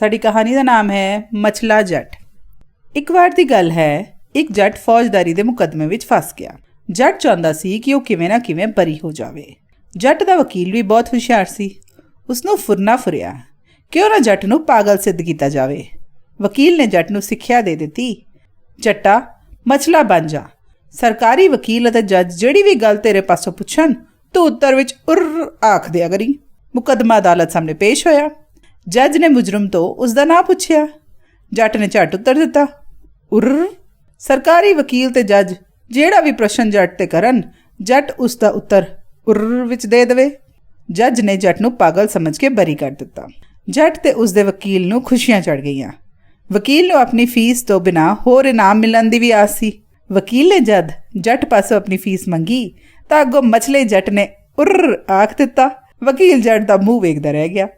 ਸਾਡੀ ਕਹਾਣੀ ਦਾ ਨਾਮ ਹੈ ਮਛਲਾ ਜੱਟ। ਇੱਕ ਵਾਰ ਦੀ ਗੱਲ ਹੈ, ਇੱਕ ਜੱਟ ਫੌਜਦਾਰੀ ਦੇ ਮੁਕੱਦਮੇ ਵਿੱਚ ਫਸ ਗਿਆ। ਜੱਟ ਚਾਹੁੰਦਾ ਸੀ ਕਿ ਉਹ ਕਿਵੇਂ ਨਾ ਕਿਵੇਂ ਬਰੀ ਹੋ ਜਾਵੇ। ਜੱਟ ਦਾ ਵਕੀਲ ਵੀ ਬਹੁਤ ਹੁਸ਼ਿਆਰ ਸੀ। ਉਸ ਨੂੰ ਫੁਰਨਾ ਫੁਰਿਆ, ਕਿਉਂ ਨਾ ਜੱਟ ਨੂੰ ਪਾਗਲ ਸਿੱਧ ਕੀਤਾ ਜਾਵੇ। ਵਕੀਲ ਨੇ ਜੱਟ ਨੂੰ ਸਿੱਖਿਆ ਦੇ ਦਿੱਤੀ। ਜੱਟਾ, ਮਛਲਾ ਬਣ ਜਾ। ਸਰਕਾਰੀ ਵਕੀਲ ਅਤੇ ਜੱਜ ਜਿਹੜੀ ਵੀ ਗੱਲ ਤੇਰੇ ਪਾਸੋਂ ਪੁੱਛਣ, ਤੂੰ ਉੱਤਰ ਵਿੱਚ ਉਰ ਆਖ ਦਿਆ ਕਰੀ। ਮੁਕੱਦਮਾ ਅਦਾਲਤ ਸਾਹਮਣੇ ਪੇਸ਼ ਹੋਇਆ। ਜੱਜ ਨੇ ਮੁਜਰਮ ਤੋਂ ਉਸ ਦਾ ਨਾਂ ਪੁੱਛਿਆ। ਜੱਟ ਨੇ ਝੱਟ ਉੱਤਰ ਦਿੱਤਾ। ਉਰ, ਸਰਕਾਰੀ ਵਕੀਲ ਤੇ ਜੱਜ, ਜਿਹੜਾ ਵੀ ਪ੍ਰਸ਼ਨ ਜੱਟ ਤੇ ਕਰਨ, ਜੱਟ ਉਸ ਦਾ ਉੱਤਰ, ਉਰ ਵਿੱਚ ਦੇ ਦੇਵੇ। ਜੱਜ ਨੇ ਜੱਟ ਨੂੰ ਪਾਗਲ ਸਮਝ ਕੇ ਬਰੀ ਕਰ ਦਿੱਤਾ। ਜੱਟ ਤੇ ਉਸ ਦੇ ਵਕੀਲ ਨੂੰ ਖੁਸ਼ੀਆਂ ਚੜ ਗਈਆਂ। ਵਕੀਲ ਨੂੰ ਆਪਣੀ ਫੀਸ ਤੋਂ ਬਿਨਾ ਹੋਰ ਇਨਾਮ ਮਿਲਣ ਦੀ ਵੀ ਆਸ ਸੀ। ਵਕੀਲ ਨੇ ਜਦ ਜੱਟ ਪਾਸੋਂ ਆਪਣੀ ਫੀਸ ਮੰਗੀ, ਤਾਂ ਅੱਗੋਂ ਮਛਲੇ ਜੱਟ ਨੇ ਉਰ ਆਖ ਦਿੱਤਾ। ਵਕੀਲ ਜੱਟ ਦਾ ਮੂੰਹ ਵੇਖਦਾ ਰਹਿ ਗਿਆ।